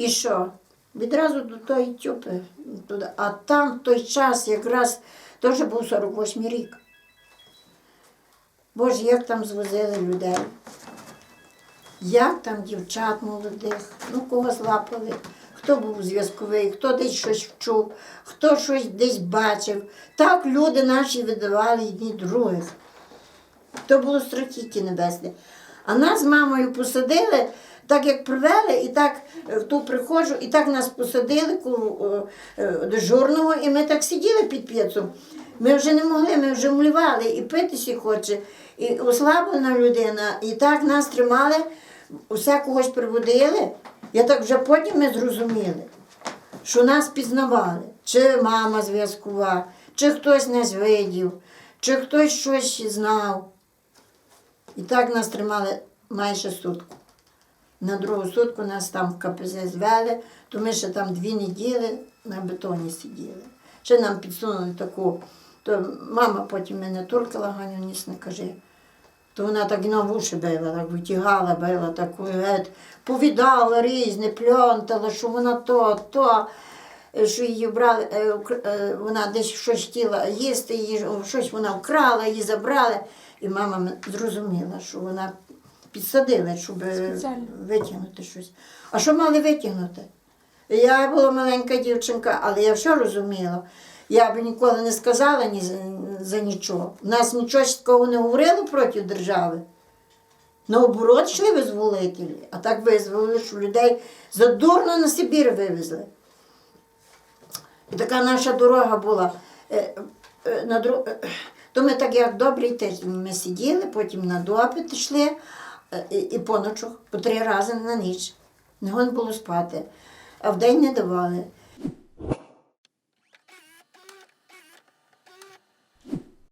І що? Відразу до тої тюпи. Туди. А там в той час якраз теж був 48 рік. Боже, як там звозили людей. Як там дівчат молодих, ну кого злапали, хто був зв'язковий, хто десь щось вчув, хто щось десь бачив. Так люди наші видавали одні других. То було страхіття небесне. А нас з мамою посадили, так як привели, і так е, ту приходжу, і так нас посадили е, дежурного, і ми так сиділи під п'єцом. Ми вже не могли, ми вже млівали, і питися хоче, і ослаблена людина, і так нас тримали, усе когось приводили. Я так вже потім ми зрозуміли, що нас пізнавали, чи мама зв'язкова, чи хтось нас видів, чи хтось щось знав. І так нас тримали майже сутку. На другу сутку нас там в КПЗ звели, то ми ще там дві неділі на бетоні сиділи. Ще нам підсунули таку, то мама потім мене туркала, Ганю ніс не каже. То вона так на вуші била, так витягала, била таку, геть, повідала різне, пльонтала, що вона то, то, е, що її брали, е, е, вона десь щось хотіла їсти, її, щось вона вкрала, її забрали. І мама зрозуміла, що вона підсадила, щоб е, Спеціально. витягнути щось. А що мали витягнути? Я була маленька дівчинка, але я все розуміла. Я б ніколи не сказала ні за, за нічого. У нас нічого такого не говорило проти держави. Наоборот, йшли визволителі, а так визволили, що людей задурно на Сибір вивезли. І така наша дорога була. Е, е, То ми так як добрий тиждень ми сиділи, потім на допит йшли і поночок, по три рази на ніч. Не було спати, а вдень не давали.